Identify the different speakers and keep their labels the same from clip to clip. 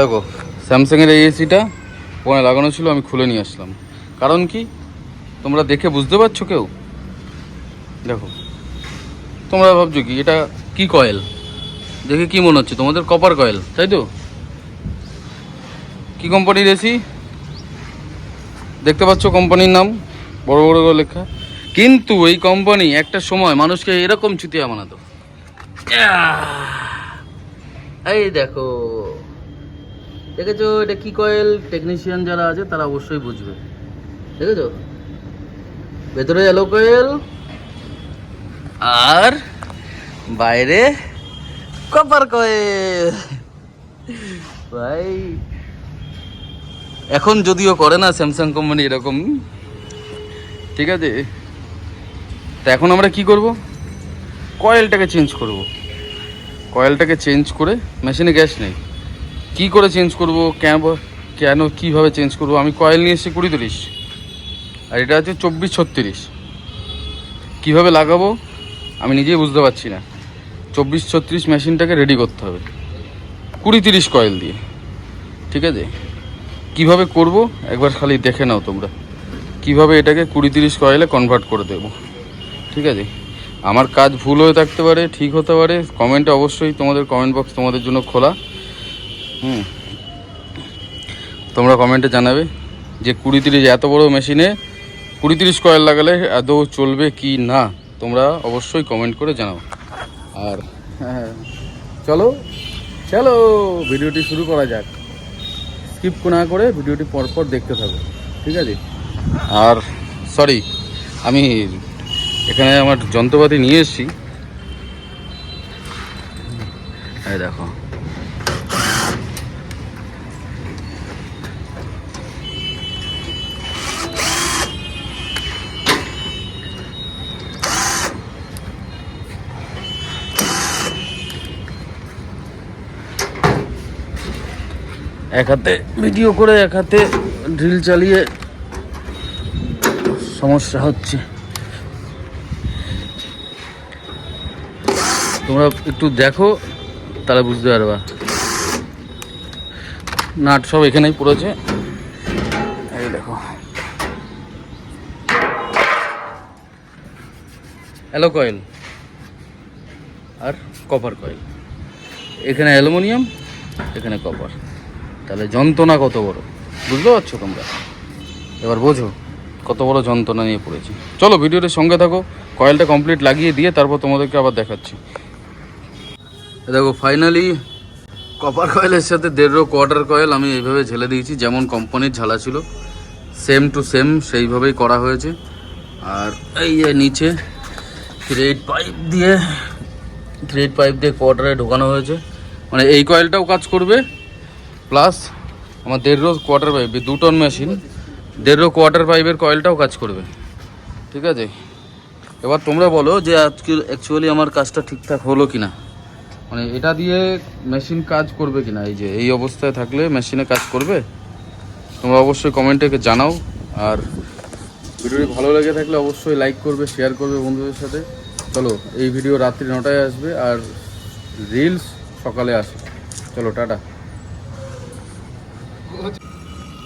Speaker 1: দেখো স্যামসাংয়ের এই এসিটা ওখানে লাগানো ছিল, আমি খুলে নিয়ে আসলাম। কারণ কি? তোমরা দেখে বুঝতে পারছ কেউ? দেখো, তোমরা ভাবছ কি, এটা কি কয়েল দেখে কি মনে হচ্ছে? তোমাদের কপার কয়েল তাই তো? কি কোম্পানির এসি দেখতে পাচ্ছ কোম্পানির নাম, বড় বড় করে লেখা। কিন্তু এই কোম্পানি একটা সময় মানুষকে এরকম চুতিয়া বানাতো। এই দেখো দেখেছ এটা কি কয়েল? টেকনিশিয়ান যারা আছে, তারা অবশ্যই বুঝবে। দেখেছ? ভেতরে এলো কয়েল, আর বাইরে কপার কয়েল ভাই, এখন যদিও করে না স্যামসাং কোম্পানি এরকম, ঠিক আছে? তা এখন আমরা কি করব? কয়েলটাকে চেঞ্জ করব। কয়েলটাকে চেঞ্জ করে মেশিনে গ্যাস নেই। কি করে চেঞ্জ করব? কেন কেন কীভাবে চেঞ্জ করব? আমি কয়েল নিয়ে এসেছি কুড়ি তিরিশ। আর এটা হচ্ছে চব্বিশ ছত্রিশ। কীভাবে লাগাবো? আমি নিজেই বুঝতে পারছি না। চব্বিশ ছত্রিশ মেশিনটাকে রেডি করতে হবে। কুড়ি তিরিশ কয়েল দিয়ে। ঠিক আছে? কীভাবে করব? একবার খালি দেখে নাও তোমরা। কীভাবে এটাকে কুড়ি তিরিশ কয়েলে কনভার্ট করে দেবো? ঠিক আছে? আমার কাজ ভুল হয়ে থাকতে পারে, ঠিক হতে পারে কমেন্টে অবশ্যই তোমাদের কমেন্ট বক্স তোমাদের জন্য খোলা। হুম তোমরা কমেন্টে জানাবে যে কুড়ি তিরিশ এত বড় মেশিনে কুড়ি তিরিশ কয়েল লাগালে আদৌ চলবে কি না, তোমরা অবশ্যই কমেন্ট করে জানাও। আর হ্যাঁ চলো চলো, ভিডিওটি শুরু করা যাক। স্কিপ না করে ভিডিওটি পরপর দেখতে থাকো, ঠিক আছে? আর, সরি, আমি এখানে আমার যন্ত্রপাতি নিয়ে এসেছি। দেখো। এক হাতে, ভিডিও করে এক হাতে ড্রিল চালিয়ে সমস্যা হচ্ছে। তোমরা একটু দেখো, তাহলে বুঝতে পারবা। নাট সব এখানেই পড়েছে এই দেখো। অ্যালো কয়েল আর কপার কয়েল এখানে অ্যালুমিনিয়াম, এখানে কপার তাহলে যন্ত্রণা কত বড়? বুঝতে পারছ তোমরা? এবার বোঝো, কত বড় যন্ত্রণা নিয়ে পড়েছি। চলো ভিডিওটির সঙ্গে থাকো, কয়েলটা কমপ্লিট লাগিয়ে দিয়ে তারপর তোমাদেরকে আবার দেখাচ্ছি। দেখো ফাইনালি কপার কয়েলের সাথে দেড়ো কোয়ার্টার কয়েল আমি এইভাবে ঝেলে দিয়েছি, যেমন কোম্পানির ঝালা ছিল। সেম টু সেম সেইভাবেই করা হয়েছে। আর এই নিচে থ্রেড পাইপ দিয়ে থ্রেড পাইপ দিয়ে কোয়ার্টারে ঢোকানো হয়েছে। মানে এই কয়েলটাও কাজ করবে প্লাস আমার দেড় কোয়ার্টার পাইপ দু টন মেশিন, দেড় কোয়ার্টার পাইপের কয়েলটাও কাজ করবে। ঠিক আছে? এবার তোমরা বলো যে আজকে অ্যাকচুয়ালি আমার কাজটা ঠিকঠাক হলো কি না মানে এটা দিয়ে মেশিন কাজ করবে কি না এই যে, এই অবস্থায় থাকলে মেশিনে কাজ করবে? তোমরা অবশ্যই কমেন্টে জানাও। আর ভিডিওটি ভালো লেগে থাকলে অবশ্যই লাইক করবে শেয়ার করবে বন্ধুদের সাথে। চলো, এই ভিডিও রাত্রি নটায় আসবে, আর রিলস সকালে আসে চলো, টাটা।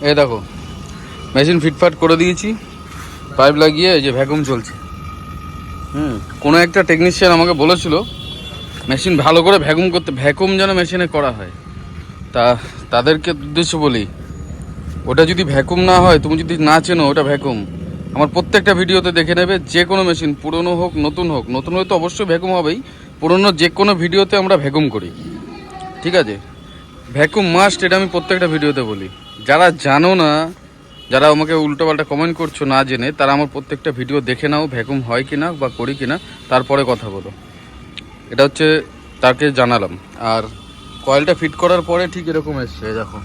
Speaker 1: এই দেখো মেশিন ফিটফাট করে দিয়েছি পাইপ লাগিয়ে এই যে ভ্যাকুম চলছে। হুম, কোনো একটা টেকনিশিয়ান আমাকে বলেছিল মেশিন ভালো করে ভ্যাকুম করতে ভ্যাকুম যেন মেশিনে করা হয়। তা তাদেরকে উদ্দেশ্য বলি, ওটা যদি ভ্যাকুম না হয়, তুমি যদি না চেনো ওটা ভ্যাকুম আমার প্রত্যেকটা ভিডিওতে দেখে নেবে, যে কোনো মেশিন পুরনো হোক, নতুন হোক, নতুন হলে তো অবশ্যই ভ্যাকুম হবেই, পুরনো যে কোনো ভিডিওতে আমরা ভ্যাকুম করি। ঠিক আছে? ভ্যাকুম মাস্ট এটা আমি প্রত্যেকটা ভিডিওতে বলি। যারা জানো না, যারা আমাকে উল্টোপাল্টা কমেন্ট করছ না জেনে, তারা আমার প্রত্যেকটা ভিডিও দেখে নাও ভ্যাকুম হয় কিনা বা করি কিনা, তারপরে কথা বলো। এটা হচ্ছে তাকে জানালাম। আর কয়েলটা ফিট করার পরে ঠিক এরকম এসছে, দেখো।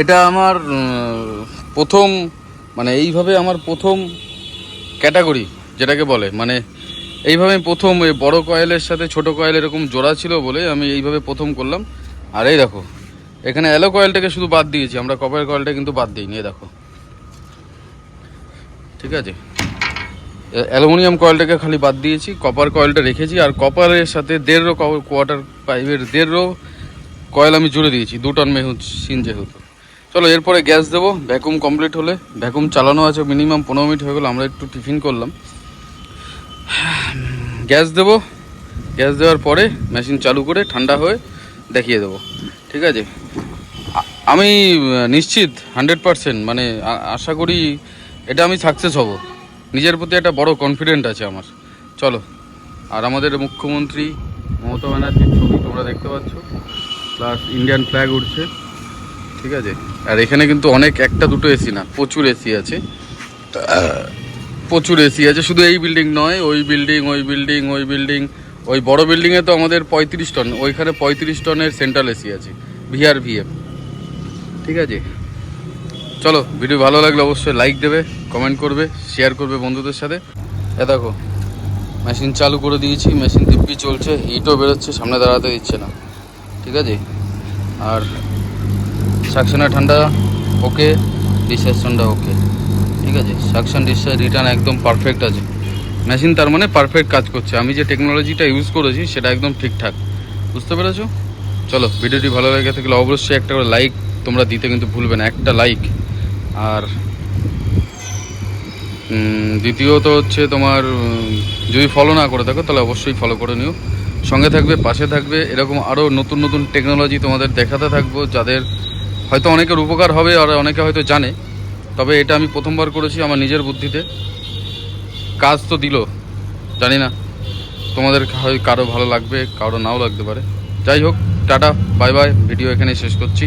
Speaker 1: এটা আমার প্রথম মানে এইভাবে আমার প্রথম ক্যাটাগরি যেটাকে বলে। মানে এইভাবে প্রথম বড় কয়েলের সাথে ছোট কয়েল এরকম জোড়া ছিল বলে আমি এইভাবে প্রথম করলাম। আর এই দেখো এখানে অ্যালো কয়েলটাকে শুধু বাদ দিয়েছি, আমরা কপার কয়েলটা কিন্তু বাদ দিইনি দেখো। ঠিক আছে? অ্যালুমিনিয়াম কয়েলটাকে খালি বাদ দিয়েছি কপার কয়েলটা রেখেছি, আর কপারের সাথে দেড় রো কোয়ার্টার পাইপের দেড় রো কয়েল আমি জুড়ে দিয়েছি, দু টন সিন যেহেতু। চলো, এরপরে গ্যাস দেবো ভ্যাকুম কমপ্লিট হলে। ভ্যাকুম চালানো আছে মিনিমাম পনেরো মিনিট হয়ে গেলো, আমরা একটু টিফিন করলাম। গ্যাস দেবো, গ্যাস দেওয়ার পরে মেশিন চালু করে ঠান্ডা হয়ে দেখিয়ে দেবো। ঠিক আছে? আমি নিশ্চিত, হান্ড্রেড পারসেন্ট মানে আশা করি এটা আমি সাকসেস হব। নিজের প্রতি একটা বড় কনফিডেন্ট আছে আমার। চলো, আর আমাদের মুখ্যমন্ত্রী মমতা ব্যানার্জির ছবি তোমরা দেখতে পাচ্ছ, প্লাস ইন্ডিয়ান ফ্ল্যাগ উঠছে ঠিক আছে? আর এখানে কিন্তু অনেক, একটা, দুটো এসি না, প্রচুর এসি আছে। প্রচুর এসি আছে, শুধু এই বিল্ডিং নয়, ওই বিল্ডিং ওই বিল্ডিং ওই বিল্ডিং ওই বড় বিল্ডিংয়ে তো আমাদের পঁয়ত্রিশ টন, ওইখানে পঁয়ত্রিশ টনের সেন্ট্রাল এসি আছে ভিআর ভিএফ ঠিক আছে? চলো, ভিডিও ভালো লাগলে অবশ্যই লাইক দেবে কমেন্ট করবে শেয়ার করবে বন্ধুদের সাথে। এ দেখো মেশিন চালু করে দিয়েছি মেশিন দিব্যি চলছে ইটও বেরোচ্ছে, সামনে দাঁড়াতে দিচ্ছে না। ঠিক আছে? আর সাকশনের ঠান্ডা ওকে ডিসেকশনটা ওকে ঠিক আছে? সাকশন ডিসচার্জ রিটার্ন একদম পারফেক্ট আছে। মেশিন তার মানে পারফেক্ট কাজ করছে। আমি যে টেকনোলজিটা ইউজ করেছি, সেটা একদম ঠিকঠাক। বুঝতে পেরেছ? চলো, ভিডিওটি ভালো লেগে থাকলে অবশ্যই একটা করে লাইক তোমরা দিতে কিন্তু ভুলবে না, একটা লাইক আর দ্বিতীয়ত হচ্ছে তোমার যদি ফলো না করে থাকো, তাহলে অবশ্যই ফলো করে নিও। সঙ্গে থাকবে, পাশে থাকবে, এরকম আরও নতুন নতুন টেকনোলজি তোমাদের দেখাতে থাকব, যাদের হয়তো অনেকের উপকার হবে আর অনেকে হয়তো জানে। তবে এটা আমি প্রথমবার করেছি আমার নিজের বুদ্ধিতে। কাজ তো দিল, জানি না। তোমাদের হয় কারও ভালো লাগবে, কারও নাও লাগতে পারে। যাই হোক, টাটা, বাই বাই, ভিডিও এখানে শেষ করছি।